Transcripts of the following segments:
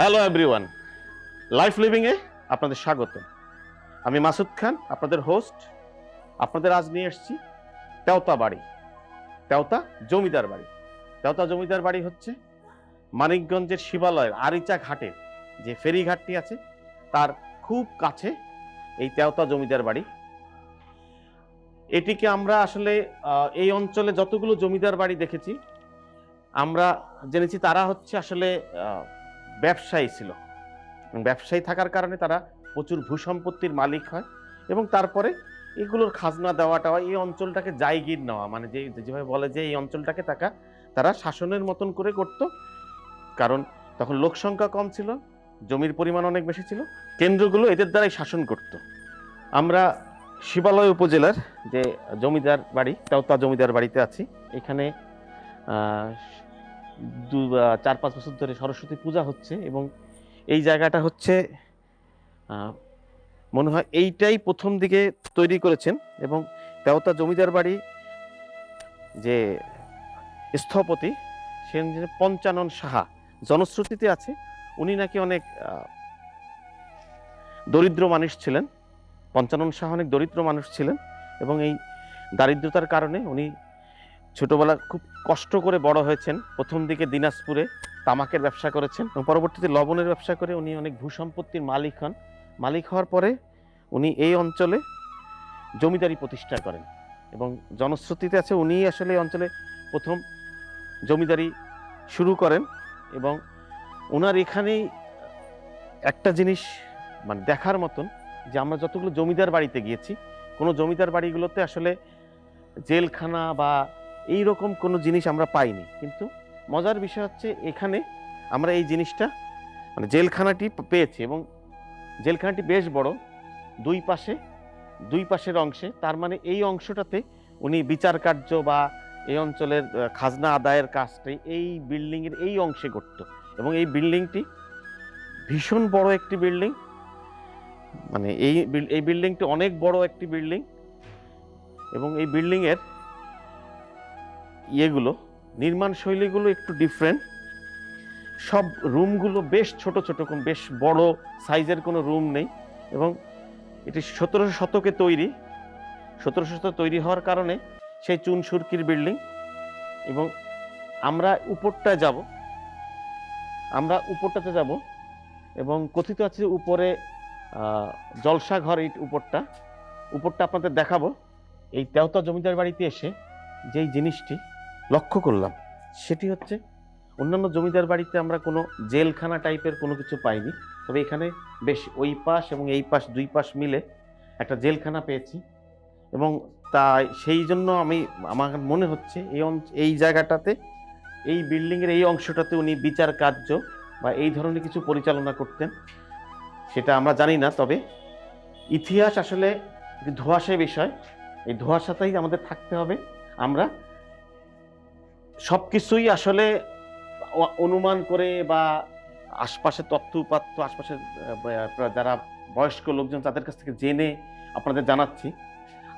Hello everyone life লিভিংয়ে আপনাদের স্বাগত আমি মাসুদ খান, আপনাদের হোস্ট আপনাদের আজ নিয়ে এসেছি তেওতা বাড়ি। তেওতা জমিদার বাড়ি। তেওতা জমিদার বাড়ি হচ্ছে মানিকগঞ্জের শিবালয়ের আরিচা ঘাটের যে ফেরিঘাটটি আছে, তার খুব কাছে এই তেওতা জমিদার বাড়ি। এটিকে আমরা আসলে এই অঞ্চলে যতগুলো জমিদার বাড়ি দেখেছি, আমরা জেনেছি তারা হচ্ছে আসলে ব্যবসায়ী ছিল। ব্যবসায়ী থাকার কারণে তারা প্রচুর ভূসম্পত্তির মালিক হয় এবং তারপরে এগুলোর খাজনা দেওয়া টাওয়া এই অঞ্চলটাকে জায়গির নেওয়া মানে যে, যেভাবে বলে যে, এই অঞ্চলটাকে তাকা, তারা শাসনের মতন করে করত কারণ তখন লোক সংখ্যা কম ছিল, জমির পরিমাণ অনেক বেশি ছিল, কেন্দ্রগুলো এদের দ্বারাই শাসন করত। আমরা শিবালয় উপজেলার যে জমিদার বাড়ি তাও তা জমিদার বাড়িতে আছি। এখানে দু চার, পাঁচ বছর ধরে সরস্বতী পূজা হচ্ছে এবং এই জায়গাটা হচ্ছে মনে হয় এইটাই প্রথম দিকে তৈরি করেছেন এবং দেওতা জমিদার বাড়ি যে স্থপতি সে পঞ্চানন সাহা, জনশ্রুতিতে আছে, উনি নাকি অনেক দরিদ্র মানুষ ছিলেন। পঞ্চানন সাহা অনেক দরিদ্র মানুষ ছিলেন এবং এই দারিদ্রতার কারণে উনি ছোটবেলা খুব কষ্ট করে বড় হয়েছেন। প্রথম দিকে দিনাজপুরে তামাকের ব্যবসা করেছেন এবং পরবর্তীতে লবণের ব্যবসা করে উনি অনেক ভূসম্পত্তির মালিক হন। মালিক হওয়ার পরে উনি এই অঞ্চলে জমিদারি প্রতিষ্ঠা করেন এবং জনশ্রুতিতে আছে উনি আসলে এই অঞ্চলে প্রথম জমিদারি শুরু করেন এবং ওনার এখানেই একটা জিনিস মানে দেখার মতন যে আমরা যতগুলো জমিদার বাড়িতে গিয়েছি, কোনো জমিদার বাড়িগুলোতে আসলে জেলখানা বা এই রকম কোনো জিনিস আমরা পাইনি। কিন্তু মজার বিষয় হচ্ছে এখানে আমরা এই জিনিসটা মানে জেলখানাটি পেয়েছি এবং জেলখানাটি বেশ বড়, দুই পাশে, দুই পাশের অংশে, তার মানে এই অংশটাতে উনি বিচার কার্য বা এই অঞ্চলের খাজনা আদায়ের কাজটাই এই বিল্ডিংয়ের এই অংশে করতো। এবং এই বিল্ডিংটি ভীষণ বড় একটি বিল্ডিং। মানে এই এই বিল্ডিংটি অনেক বড় একটি বিল্ডিং। এবং এই বিল্ডিংয়ের ইয়েগুলো নির্মাণ শৈলীগুলো একটু ডিফারেন্ট সব রুমগুলো বেশ ছোট ছোট বেশ বড় সাইজের কোনো রুম নেই এবং এটি সতেরোশো শতকে তৈরি। সতেরোশো শতকে তৈরি হওয়ার কারণে সেই চুন সুরকির বিল্ডিং এবং আমরা উপরটায় যাব। আমরা উপরটাতে যাব এবং কথিত আছে উপরে আহ, জলসা ঘর এই উপরটা। উপরটা আপনাদের দেখাবো। এই তেওতা জমিদার বাড়িতে এসে যেই জিনিসটি লক্ষ্য করলাম। সেটি হচ্ছে, অন্যান্য জমিদার বাড়িতে আমরা কোনো জেলখানা টাইপের কোনো কিছু পাইনি। তবে এখানে বেশ ওই পাশ এবং এই পাশ, দুই পাশ মিলে একটা জেলখানা পেয়েছি। এবং তাই, সেই জন্য আমি, আমার মনে হচ্ছে এই এই জায়গাটাতে, এই বিল্ডিংয়ের এই অংশটাতে উনি বিচার কার্য বা এই ধরনের কিছু পরিচালনা করতেন, সেটা আমরা জানি না। তবে ইতিহাস আসলে ধোঁয়াশায় বিষয়। এই ধোঁয়াশাতেই আমাদের থাকতে হবে। আমরা সব কিছুই আসলে অনুমান করে বা আশপাশের তথ্য উপাত্ত আশপাশের যারা বয়স্ক লোকজন তাদের কাছ থেকে জেনে আপনাদের জানাচ্ছি।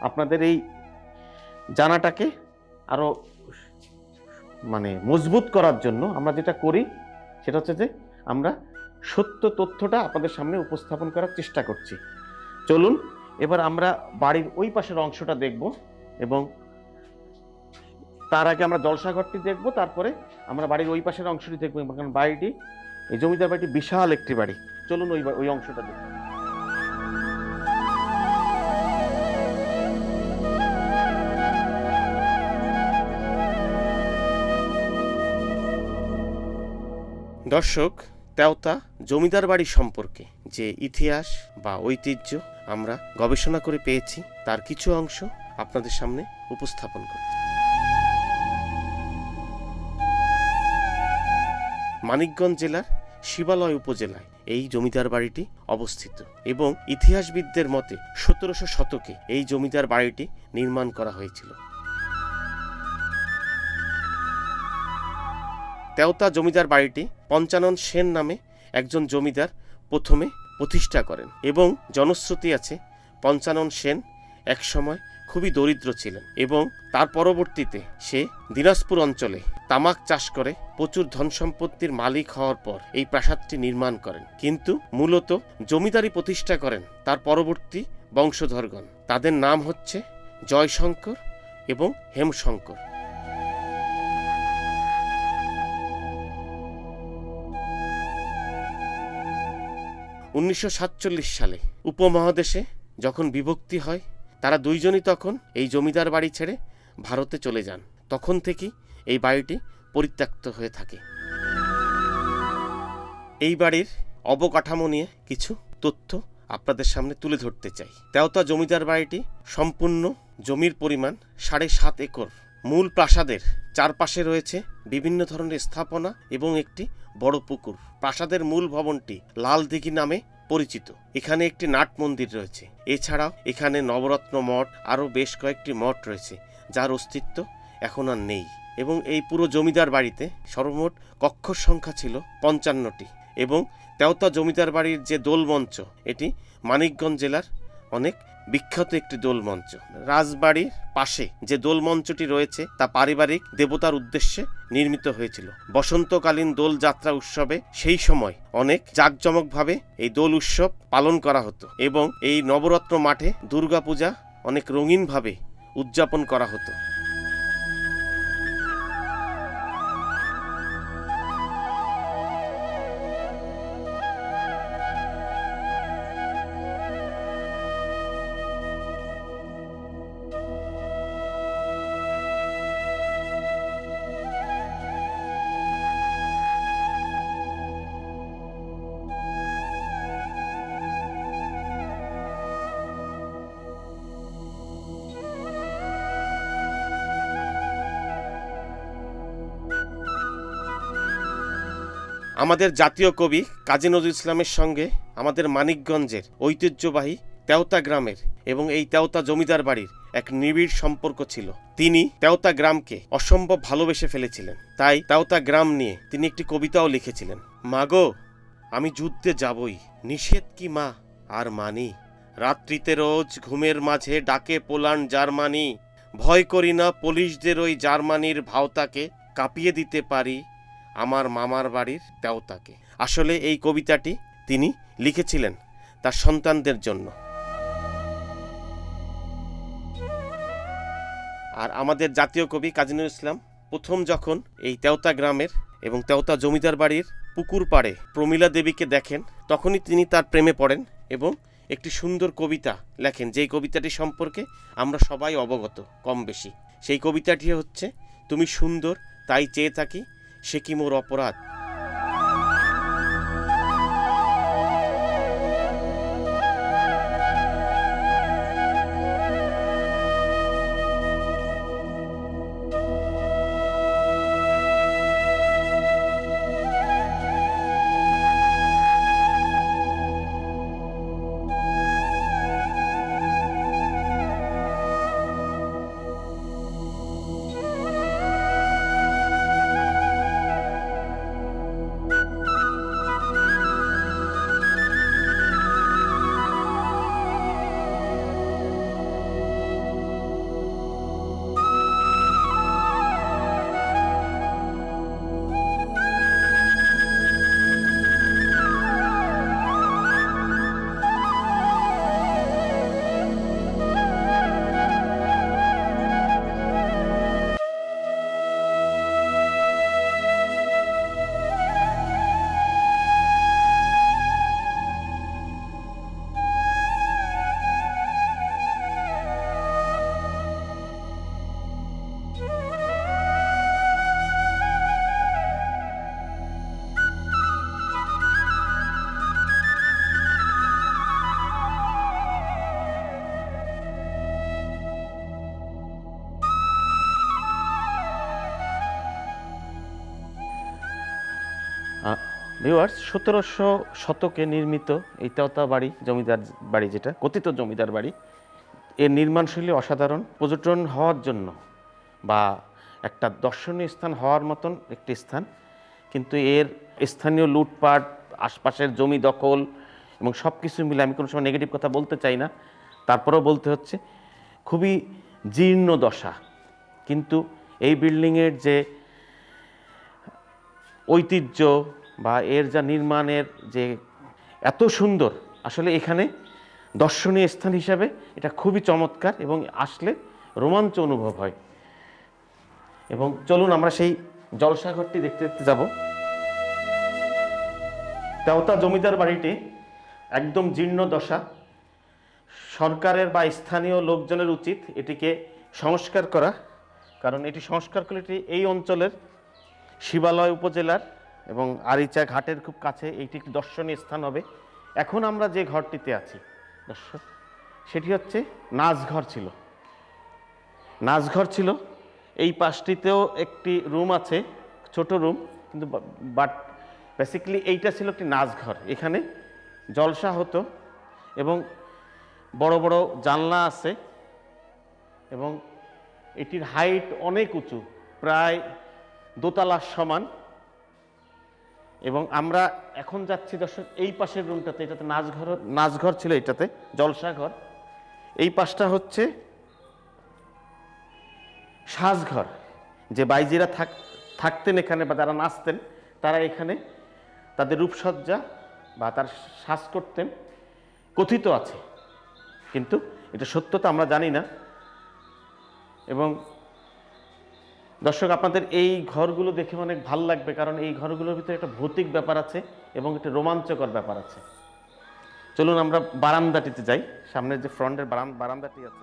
আপনাদের এই জানাটাকে আরও মানে মজবুত করার জন্য আমরা যেটা করি, সেটা হচ্ছে যে আমরা সত্য তথ্যটা আপনাদের সামনে উপস্থাপন করার চেষ্টা করছি। চলুন, এবার আমরা বাড়ির ওই পাশের অংশটা দেখব এবং তার আগে আমরা জলসাঘরটি দেখব, তারপরে আমরা বাড়ির ওই পাশের অংশটি দেখব, কারণ বাড়িটি, এই জমিদার বাড়িটি বিশাল একটি বাড়ি। চলুন ওই ওই অংশটা দেখব দর্শক তেওতা জমিদার বাড়ি সম্পর্কে যে ইতিহাস বা ঐতিহ্য আমরা গবেষণা করে পেয়েছি, তার কিছু অংশ আপনাদের সামনে উপস্থাপন করছি। মানিকগঞ্জ জেলার শিবালয় উপজেলায় এই জমিদার বাড়িটি অবস্থিত এবং ইতিহাসবিদদের মতে সতেরোশো শতকে এই জমিদার বাড়িটি নির্মাণ করা হয়েছিল। তেওতা জমিদার বাড়িটি পঞ্চানন সেন নামে একজন জমিদার প্রথমে প্রতিষ্ঠা করেন এবং জনশ্রুতি আছে পঞ্চানন সেন একসময় খুবই দরিদ্র ছিলেন এবং তার পরবর্তীতে সে দিনাজপুর অঞ্চলে তামাক চাষ করে প্রচুর ধন সম্পত্তির মালিক হওয়ার পর এই প্রাসাদটি নির্মাণ করেন। কিন্তু মূলত জমিদারি প্রতিষ্ঠা করেন তার পরবর্তী বংশধরগণ। তাদের নাম হচ্ছে জয়শঙ্কর এবং হেমশঙ্কর। উনিশশো সাতচল্লিশ সালে উপমহাদেশে যখন বিভক্তি হয় তারা দুইজনই তখন এই জমিদার বাড়ি ছেড়ে ভারতে চলে যান। তখন থেকেই এই বাড়িটি পরিত্যক্ত হয়ে থাকে। এই বাড়ির অবকাঠামো নিয়ে কিছু তথ্য আপনাদের সামনে তুলে ধরতে চাই। তেওতা জমিদার বাড়িটি সম্পূর্ণ জমির পরিমাণ সাড়ে সাত একর। মূল প্রাসাদের চারপাশে রয়েছে বিভিন্ন ধরনের স্থাপনা এবং একটি বড় পুকুর। প্রাসাদের মূল ভবনটি লাল দিঘি নামে পরিচিত। এখানে একটি নাট মন্দির রয়েছে। এছাড়াও এখানে নবরত্ন মঠ আরও বেশ কয়েকটি মঠ রয়েছে, যার অস্তিত্ব এখন আর নেই। এবং এই পুরো জমিদার বাড়িতে সর্বমোট কক্ষর সংখ্যা ছিল পঞ্চান্নটি এবং তেওতা জমিদার বাড়ির যে দোলমঞ্চ, এটি মানিকগঞ্জ জেলার অনেক বিখ্যাত একটি দোলমঞ্চ। রাজবাড়ির পাশে যে দোলমঞ্চটি রয়েছে, তা পারিবারিক দেবতার উদ্দেশ্যে নির্মিত হয়েছিল। বসন্তকালীন দোল যাত্রা উৎসবে সেই সময় অনেক জাঁকজমকভাবে এই দোল উৎসব পালন করা হতো এবং এই নবরত্ন মাঠে দুর্গাপূজা অনেক রঙিনভাবে উদযাপন করা হতো। আমাদের জাতীয় কবি কাজী নজরুল ইসলামের সঙ্গে আমাদের মানিকগঞ্জের ঐতিহ্যবাহী তেওতা গ্রামের এবং এই তেওতা জমিদার বাড়ির এক নিবিড় সম্পর্ক ছিল। তিনি তেওতা গ্রামকে অসম্ভব ভালোবেসে ফেলেছিলেন। তাই তেওতা গ্রাম নিয়ে তিনি একটি কবিতাও লিখেছিলেন। মাগো, আমি যুদ্ধে যাবই। নিষেধ কি মা? আর মানি? রাত্রিতে রোজ ঘুমের মাঝে ডাকে পোলান জার্মানি। ভয় করি না পুলিশদের ওই জার্মানির ভাওতাকে কাঁপিয়ে দিতে পারি। আমার মামার বাড়ির তেওতাকে আসলে এই কবিতাটি তিনি লিখেছিলেন তার সন্তানদের জন্য। আর আমাদের জাতীয় কবি কাজী নজরুল ইসলাম প্রথম যখন এই তেওতা গ্রামের এবং তেওতা জমিদার বাড়ির পুকুর পাড়ে প্রমীলা দেবীকে দেখেন, তখনই তিনি তার প্রেমে পড়েন এবং একটি সুন্দর কবিতা লেখেন। যেই কবিতাটি সম্পর্কে আমরা সবাই অবগত, কম বেশি। সেই কবিতাটি হচ্ছে, তুমি সুন্দর, তাই চেয়ে থাকি সে কি মোর অপরাধ? ভিউয়ার্স সতেরোশো শতকে নির্মিত এই তেওতা বাড়ি, জমিদার বাড়ি যেটা, কথিত জমিদার বাড়ি, এর নির্মাণশৈলী অসাধারণ, পর্যটন হওয়ার জন্য বা একটা দর্শনীয় স্থান হওয়ার মতন একটি স্থান। কিন্তু এর স্থানীয় লুটপাট, আশপাশের জমি দখল এবং সব কিছু মিলে আমি কোনো সময় নেগেটিভ কথা বলতে চাই না। তারপরেও বলতে হচ্ছে, খুবই জীর্ণ দশা। কিন্তু এই বিল্ডিংয়ের যে ঐতিহ্য বা এর যা নির্মাণের যে এত সুন্দর, আসলে এখানে দর্শনীয় স্থান হিসাবে এটা খুবই চমৎকার এবং আসলে রোমাঞ্চ অনুভব হয়। এবং চলুন আমরা সেই জলসাঘরটি দেখতে দেখতে যাব। তেওতা জমিদার বাড়িটি একদম জীর্ণ দশা। সরকারের বা স্থানীয় লোকজনের উচিত এটিকে সংস্কার করা, কারণ এটি সংস্কার করলে এটি এই অঞ্চলের শিবালয় উপজেলার এবং আরিচা ঘাটের খুব কাছে, এইটি একটি দর্শনীয় স্থান হবে। এখন আমরা যে ঘরটিতে আছি, দর্শক, সেটি হচ্ছে নাচঘর ছিল। নাচঘর ছিল, এই পাশটিতেও একটি রুম আছে, ছোট রুম, কিন্তু বাট বেসিক্যালি এইটা ছিল একটি নাচঘর। এখানে জলসা হতো এবং বড় বড় জানলা আছে এবং এটির হাইট অনেক উঁচু, প্রায় দোতলার সমান। এবং আমরা এখন যাচ্ছি, দর্শক, এই পাশের রুমটাতে এটাতে নাচঘর নাচঘর ছিল এটাতে জলসা ঘর এই পাশটা হচ্ছে সাজঘর। যে বাইজিরা থাক, থাকতেন এখানে বা যারা নাচতেন, তারা এখানে তাদের রূপসজ্জা বা তার শ্বাস করতেন। কথিত আছে, কিন্তু এটা সত্যতা আমরা জানি না। এবং দর্শক, আপনাদের এই ঘরগুলো দেখে অনেক ভালো লাগবে, কারণ এই ঘরগুলোর ভিতরে একটা ভৌতিক ব্যাপার আছে এবং একটা রোমাঞ্চকর ব্যাপার আছে। চলুন আমরা বারান্দাটিতে যাই। সামনের যে ফ্রন্টের বারান্দাটি আছে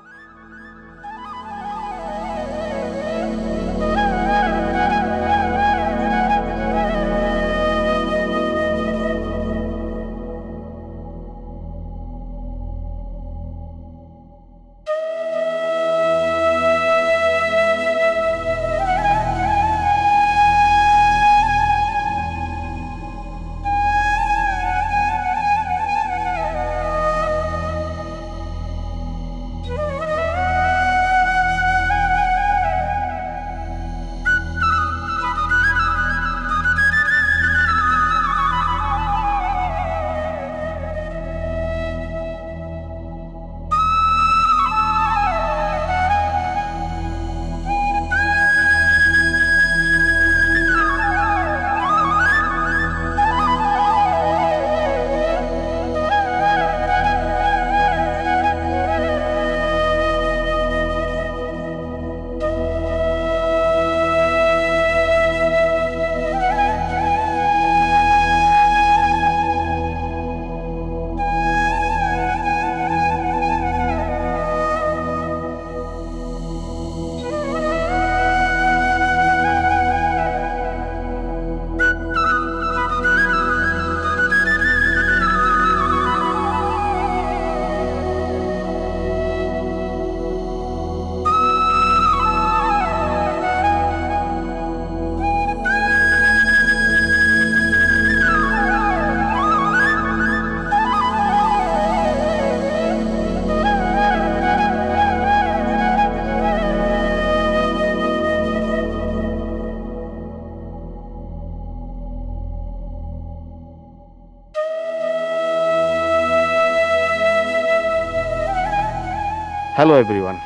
হ্যালো এভরিওয়ান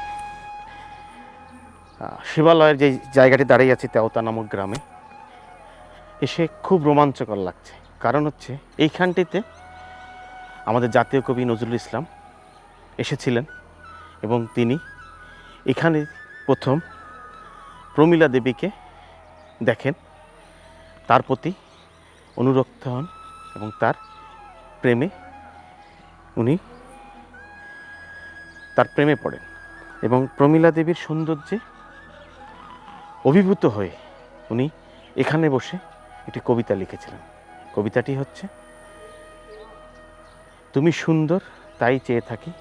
শিবালয়ের যে জায়গাটি দাঁড়িয়ে আছে, তেওতা নামক গ্রামে, এসে খুব রোমাঞ্চকর লাগছে। কারণ হচ্ছে, এইখানটিতে আমাদের জাতীয় কবি নজরুল ইসলাম এসেছিলেন এবং তিনি এখানে প্রথম প্রমীলা দেবীকে দেখেন। তার প্রতি অনুরক্ত হন এবং তার প্রেমে উনি তার প্রেমে পড়েন এবং প্রমীলা দেবীর সৌন্দর্যে অভিভূত হয়ে উনি এখানে বসে একটি কবিতা লিখেছিলেন। কবিতাটি হচ্ছে, তুমি সুন্দর, তাই চেয়ে থাকি।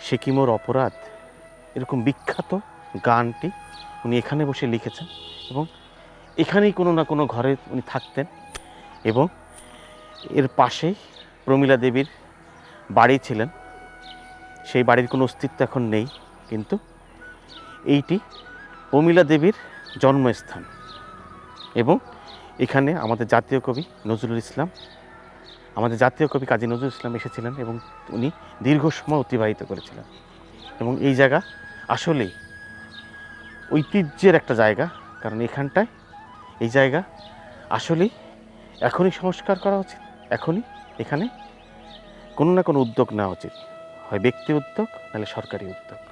সে কি মোর অপরাধ? এরকম বিখ্যাত গানটি উনি এখানে বসে লিখেছেন এবং এখানেই কোনো না কোনো ঘরে উনি থাকতেন এবং এর পাশেই প্রমীলা দেবীর বাড়ি ছিলেন। সেই বাড়ির কোনো অস্তিত্ব এখন নেই, কিন্তু এইটি প্রমীলা দেবীর জন্মস্থান এবং এখানে আমাদের জাতীয় কবি নজরুল ইসলাম, আমাদের জাতীয় কবি কাজী নজরুল ইসলাম এসেছিলেন এবং উনি দীর্ঘ সময় অতিবাহিত করেছিলেন এবং এই জায়গা আসলেই ঐতিহ্যের একটা জায়গা, কারণ এখানটায় এই জায়গা আসলেই এখনই সংস্কার করা উচিত, এখনই এখানে কোনো না কোনো উদ্যোগ নেওয়া উচিত। হয় ব্যক্তি উদ্যোগ নাহলে সরকারি উদ্যোগ।